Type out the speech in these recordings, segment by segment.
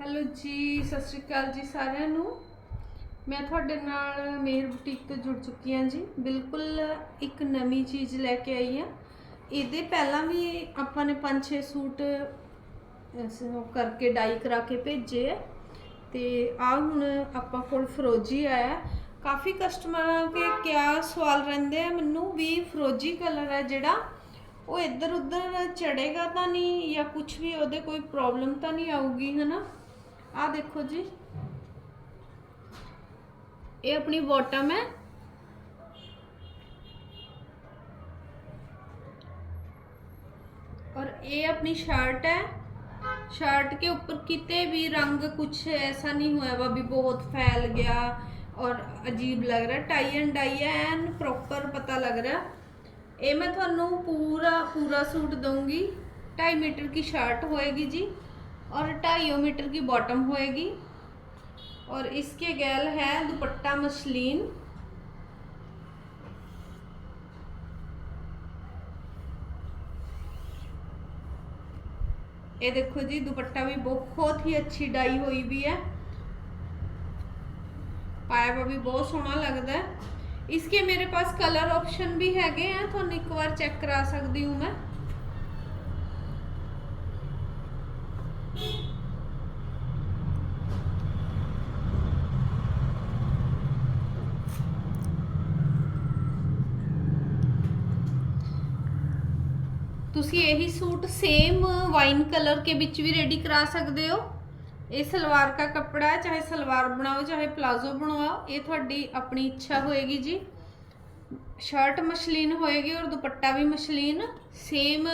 Hello ਜੀ, ਸਤਿ ਸ਼੍ਰੀ ਅਕਾਲ ਜੀ ਸਾਰਿਆਂ ਨੂੰ। ਮੈਂ ਤੁਹਾਡੇ ਨਾਲ ਮੇਹਰ ਬੁਟੀਕ ਤੋਂ ਜੁੜ ਚੁੱਕੀ ਹਾਂ ਜੀ। ਬਿਲਕੁਲ ਇੱਕ ਨਵੀਂ ਚੀਜ਼ ਲੈ ਕੇ ਆਈ ਹਾਂ। ਇਹਦੇ ਪਹਿਲਾਂ ਵੀ ਆਪਾਂ ਨੇ 5-6 ਸੂਟ ਕਰਕੇ ਡਾਈ ਕਰਾ ਕੇ ਭੇਜੇ ਆ। ਤੇ ਆ ਹੁਣ ਆਪਾਂ ਕੋਲ ਫਰੋਜੀ ਆਇਆ। ਕਾਫੀ ਕਸਟਮਰਾਂ ਕੇ ਕਿਆ ਸਵਾਲ ਰਹਿੰਦੇ ਆ ਮੈਨੂੰ ਵੀ ਫਰੋਜੀ ਕਲਰ ਹੈ ਜਿਹੜਾ ਉਹ ਇੱਧਰ ਉੱਧਰ ਚੜੇਗਾ ਤਾਂ ਨਹੀਂ ਜਾਂ ਕੁਝ ਵੀ ਉਹਦੇ ਕੋਈ ਪ੍ਰੋਬਲਮ ਤਾਂ ਨਹੀਂ ਆਊਗੀ, ਹਨਾ? ਆ ਦੇਖੋ ਜੀ ਇਹ ਆਪਣੀ ਬਾਟਮ ਹੈ और ये अपनी शर्ट है शर्ट के ऊपर किते भी रंग कुछ ऐसा नहीं हुआ हुआ भी बहुत फैल गया और अजीब लग रहा है टाई एंड डाई है एंड प्रॉपर पता लग रहा है ये मैं थानू पूरा पूरा सूट दूंगी ढाई मीटर की शर्ट होएगी जी और ढाई मीटर की बॉटम होएगी। और इसके गैल है दुपट्टा मसलिन ये देखो जी, दुपट्टा भी बहुत ही अच्छी डाई हुई भी है। पाया भी बहुत सोहना लगता है। इसके मेरे पास कलर ऑप्शन भी हैगे हैं थोड़ा एक बार चेक करा सकती हूँ मैं। ਤੁਸੀਂ ਇਹੀ ਸੂਟ ਸੇਮ ਵਾਈਨ ਕਲਰ के ਵਿੱਚ ਵੀ ਰੈਡੀ ਕਰਾ ਸਕਦੇ ਹੋ ਇਹ ਸਲਵਾਰ ਦਾ ਕੱਪੜਾ ਹੈ ਚਾਹੇ ਸਲਵਾਰ ਬਣਾਓ ਚਾਹੇ ਪਲਾਜ਼ੋ ਬਣਵਾਓ ਇਹ ਤੁਹਾਡੀ ਆਪਣੀ ਇੱਛਾ ਹੋਏਗੀ ਜੀ शर्ट मशलिन होएगी और दुपट्टा भी मशलिन सेम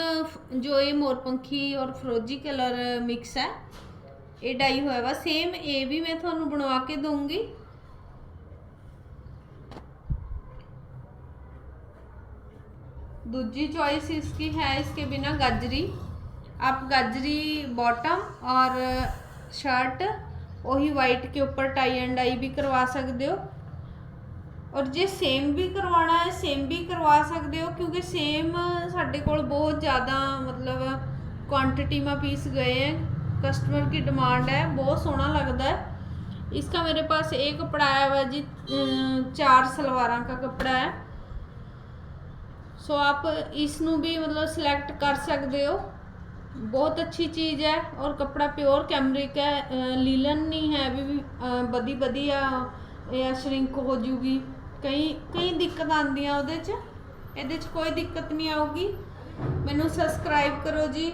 जो ये मोरपंखी और फरोजी कलर मिक्स है ये डाई हुआ वा सेम ये भी मैं ਤੁਹਾਨੂੰ ਬਣਵਾ ਕੇ ਦਊਂਗੀ दूसरी चॉइस इसकी है इसके बिना गाजरी आप गाजरी बॉटम और शर्ट वही वाइट के ऊपर टाई एंड डाई भी करवा सकते हो ਔਰ ਜੇ ਸੇਮ ਵੀ ਕਰਵਾਉਣਾ ਹੈ ਸੇਮ ਵੀ ਕਰਵਾ ਸਕਦੇ ਹੋ ਕਿਉਂਕਿ ਸੇਮ ਸਾਡੇ ਕੋਲ ਬਹੁਤ ਜ਼ਿਆਦਾ मतलब क्वांटिटी में पीस गए हैं कस्टमर की डिमांड है बहुत सोहना लगता है इसका मेरे पास एक कपड़ा आया हुआ जी अम, चार सलवार का कपड़ा है ਸੋ ਆਪ ਇਸ ਨੂੰ ਵੀ ਮਤਲਬ ਸਿਲੈਕਟ ਕਰ ਸਕਦੇ ਹੋ। ਬਹੁਤ ਅੱਛੀ ਚੀਜ਼ ਹੈ ਔਰ ਕਪੜਾ ਪਿਓਰ ਕੈਮਰਿਕ ਹੈ ਲੀਲਨ ਨਹੀਂ ਹੈ, ਵੀ ਬਦੀ ਬਦੀ ਆ ਇਹ ਸ਼ਰਿੰਕ ਹੋ ਜੂਗੀ। ਕਈ ਕਈ ਦਿੱਕਤਾਂ ਆਉਂਦੀਆਂ ਉਹਦੇ 'ਚ। ਇਹਦੇ 'ਚ ਕੋਈ ਦਿੱਕਤ ਨਹੀਂ ਆਊਗੀ। ਮੈਨੂੰ ਸਬਸਕ੍ਰਾਈਬ ਕਰੋ ਜੀ।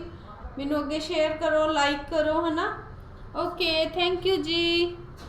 ਮੈਨੂੰ ਅੱਗੇ ਸ਼ੇਅਰ ਕਰੋ ਲਾਈਕ ਕਰੋ, ਹਨਾ? ਓਕੇ ਥੈਂਕ ਯੂ ਜੀ।